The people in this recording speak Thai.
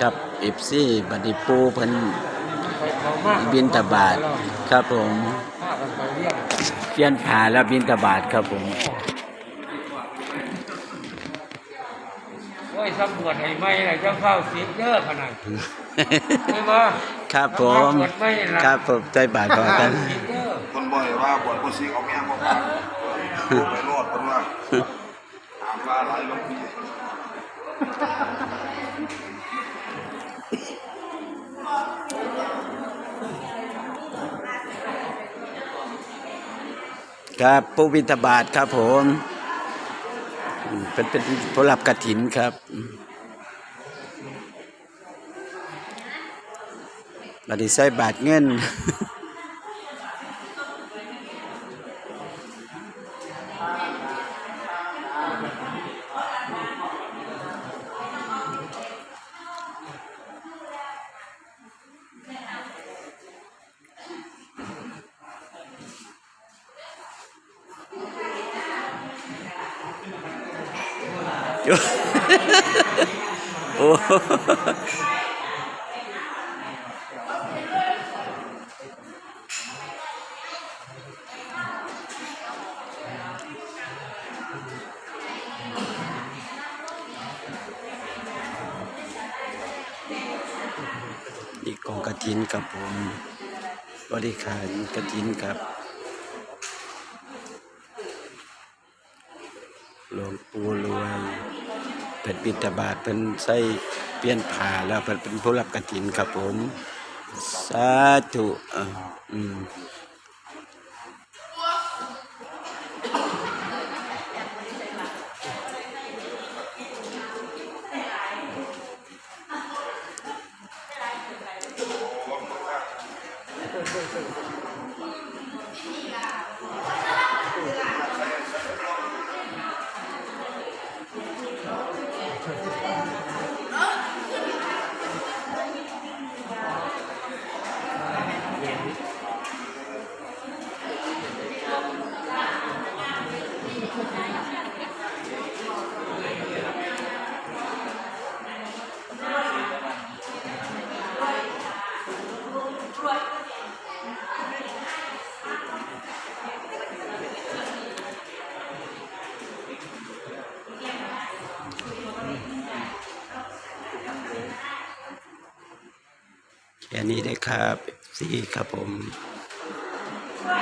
ครับเอฟซีบัดนี้ปูเพิ่นบินตบาทครับผมผ้ากันไปเรียกเปลี่ยนผ่าแล้วบินตบาทครับผมโอ้ยตำรวจให้ไม่เลยเจ้าเข้าสิบเด้อขนาดใช่ไหมครับผมตำรวจไม่ละครับผมใจบาทขอกันสิบเด้อคนบ่อยว่าบวชผู้ซีเขาเมียบ่พาไปรอดคนว่าถามว่าหลายหลวงพี่ ครับปูบินทบาทครับผมเป็นเป็นผู้รับกระถินครับบัดนี้ใส่บาทเงิน โอ้อีกกองกระถินกับผมบริขารกระถินครับหลวงปู่รวย เป็นปิตบาทเป็นใส่เปลี่ยนผ่าแล้วเป็นเป็นผู้รับกระถินครับผม สาธุอ่าอื แค่นี้ได้ครับสี่ครับผม